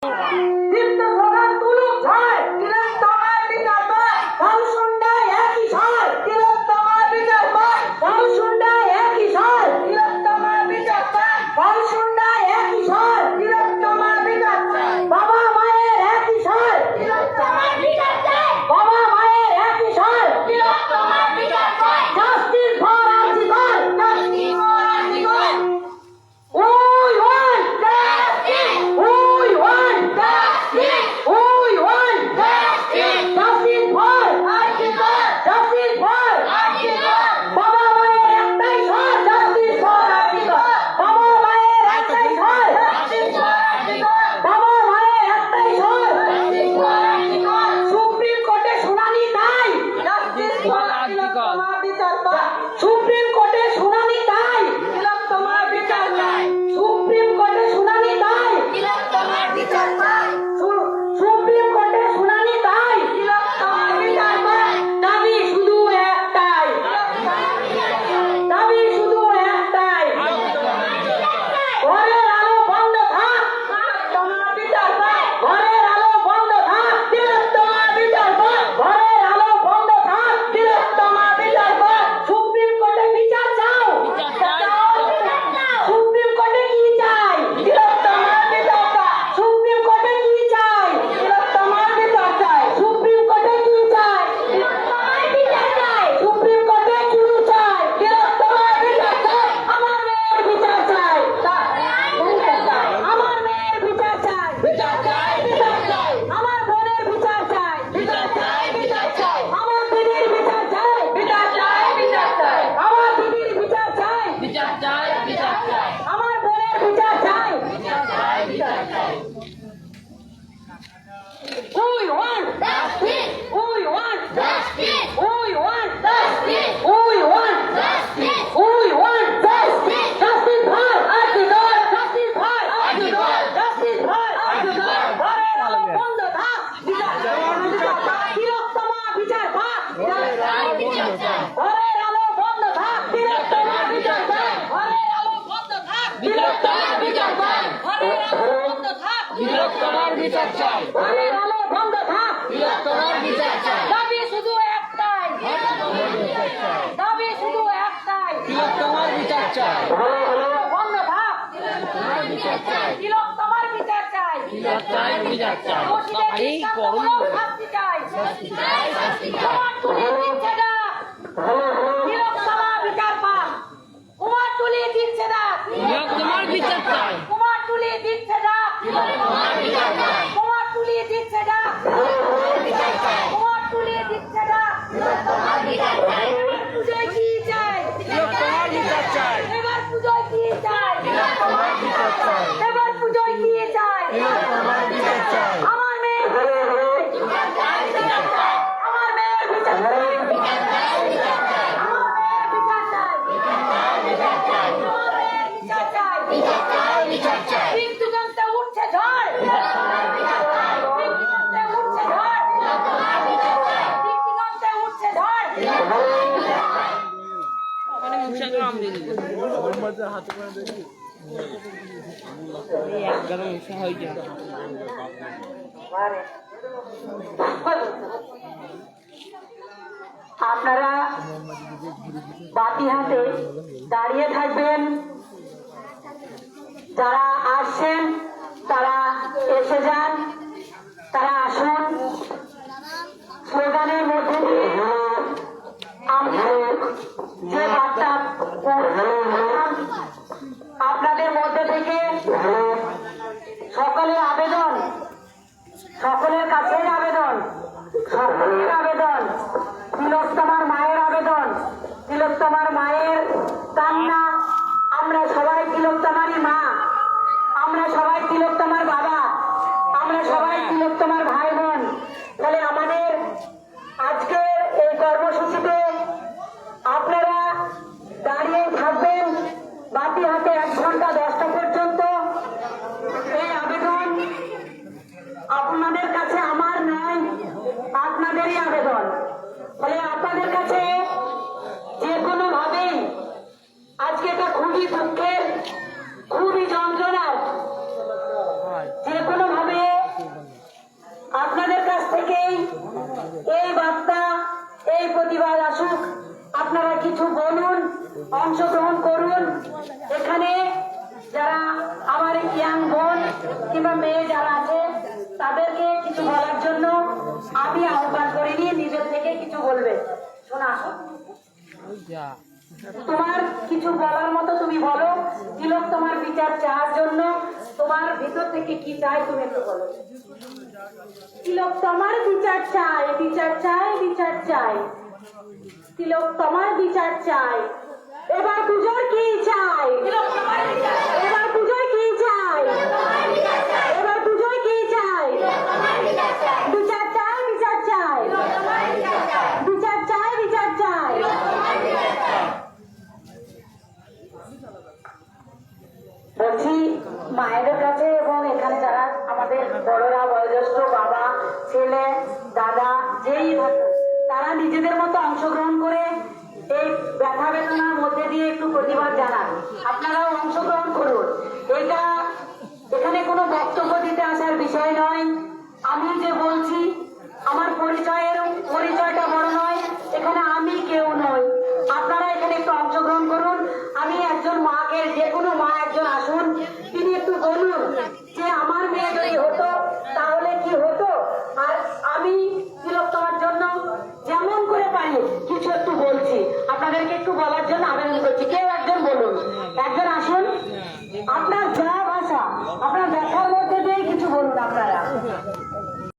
Oh, wow. そ。বিরক্তমার বিচার চাই ঘরের আলো বন্ধ থাক বিরক্তমার বিচার চাই দাবি শুধু একটাই দাবি শুধু একটাই বিরক্তমার বিচার চাই ঘরের আলো বন্ধ থাক বিরক্তমার বিচার চাই বিরক্তমার বিচার চাই বিরক্তমার বিচার চাই এই গরম শাস্তি চাই শাস্তি চাই শাস্তি চাই তোমার তুমি বিচার পান কুমার টুলি দিচ্ছে রাত। কুমার বিচার চাই। কুমার টুলি দিচ্ছে রাত। কুমার বিচার চাই কুমার টুলি দিচ্ছে রাত। কুমার বিচার চাই কুমার টুলি দিচ্ছে রাত। কুমার বিচার চাই পূজোয় কি চাই? কুমার বিচার চাই। এবার পূজোয় কি চাই? কুমার বিচার চাই। আপনারা বাতি হাতে দাঁড়িয়ে থাকবেন। যারা আসছেন তারা এসে যান তারা আসুন। সকলের আবেদন। সকলের কাছে আবেদন। সকলের আবেদন। তিলোত্তমার মায়ের আবেদন। তিলোত্তমার মায়ের কান্না আমরা সবাই তিলোত্তমারই মা। অংশগ্রহণ করুন। এখানে যারা আমার ইয়াং বোন কিংবা মেয়ে যারা আছে, তাদেরকে কিছু বলার জন্য আমি আহ্বান করিনি, নিজের থেকে কিছু বলবে। শোনা তোমার কিছু বলার মতো তুমি বলো। তিলক, তোমার বিচার চাওয়ার জন্য তোমার ভিতর থেকে কি চাই তুমি একটু বলো। তিলক, তোমার বিচার চাই বিচার চাই বিচার চাই তিলক, তোমার বিচার চাই এবার এবার এবার বিচার চাই। বিচার চাই। কাছে এবং এখানে আমাদের বড়রা, বয়োজ্যেষ্ঠ বাবা, ছেলে, দাদা, যেই তারা নিজেদের মতো অংশগ্রহণ করে এই ব্যথা একটু প্রতিবাদ